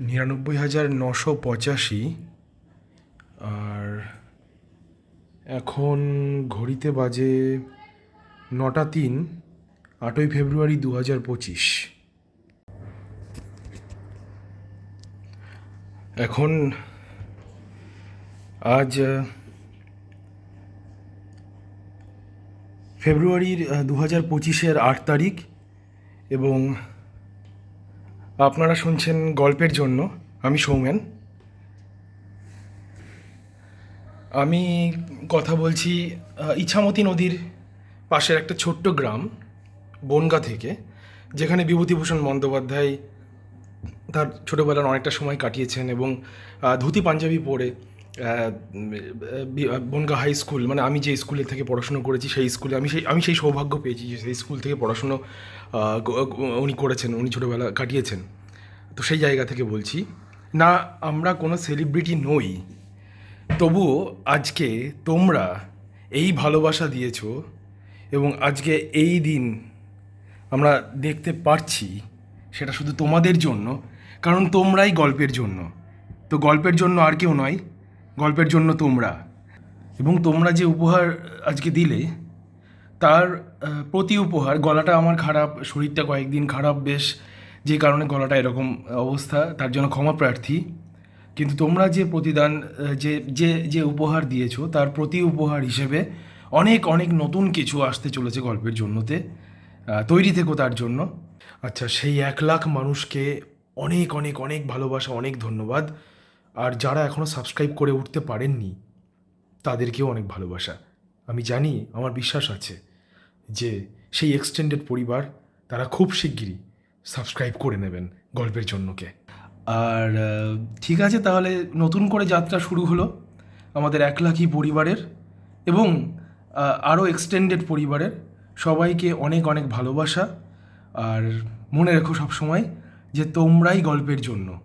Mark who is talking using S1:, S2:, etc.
S1: নিরানব্বই হাজার নশো পঁচাশি। আর এখন ঘড়িতে বাজে নটা তিন, আটই ফেব্রুয়ারি দু হাজার পঁচিশ। এখন আজ ফেব্রুয়ারির দু হাজার পঁচিশের আট তারিখ এবং আপনারা শুনছেন গল্পের জন্য। আমি সৌমেন। আমি কথা বলছি ইছামতি নদীর পাশের একটা ছোট্ট গ্রাম, বনগা থেকে, যেখানে বিভূতিভূষণ বন্দ্যোপাধ্যায় তার ছোটোবেলার অনেকটা সময় কাটিয়েছেন এবং ধুতি পাঞ্জাবি পরে বনগা হাই স্কুল মানে আমি যে স্কুলে থেকে পড়াশুনো করেছি, সেই স্কুলে আমি সেই আমি সেই সৌভাগ্য পেয়েছি যে সেই স্কুল থেকে পড়াশুনো উনি করেছেন, উনি ছোটোবেলা কাটিয়েছেন। তো সেই জায়গা থেকে বলছি, না, আমরা কোনো সেলিব্রিটি নই। তবুও আজকে তোমরা এই ভালোবাসা দিয়েছ এবং আজকে এই দিন আমরা দেখতে পারছি সেটা শুধু তোমাদের জন্য, কারণ তোমরাই গল্পের জন্য। তো গল্পের জন্য আর কেউ নয় গল্পের জন্য তোমরা। এবং তোমরা যে উপহার আজকে দিলে, তার প্রতি উপহার, গলাটা আমার খারাপ, শরীরটা কয়েকদিন খারাপ বেশ, যে কারণে গলাটা এরকম অবস্থা, তার জন্য ক্ষমা প্রার্থী। কিন্তু তোমরা যে প্রতিদান যে যে যে উপহার দিয়েছ, তার প্রতি উপহার হিসেবে অনেক অনেক নতুন কিছু আসতে চলেছে গল্পের জন্যতে তৈরি থেকো তার জন্য। আচ্ছা সেই এক লাখ মানুষকে অনেক অনেক অনেক ভালোবাসা, অনেক ধন্যবাদ। আর যারা এখনও সাবস্ক্রাইব করে উঠতে পারেননি, তাদেরকেও অনেক ভালোবাসা। আমি জানি, আমার বিশ্বাস আছে যে সেই এক্সটেন্ডেড পরিবার, তারা খুব শিগগিরই সাবস্ক্রাইব করে নেবেন গল্পের জন্যকে। আর ঠিক আছে তাহলে নতুন করে যাত্রা শুরু হলো আমাদের এক লাখি পরিবারের এবং আরও এক্সটেন্ডেড পরিবারের সবাইকে অনেক অনেক ভালোবাসা। আর মনে রেখো সবসময় যে তোমরাই গল্পের জন্য।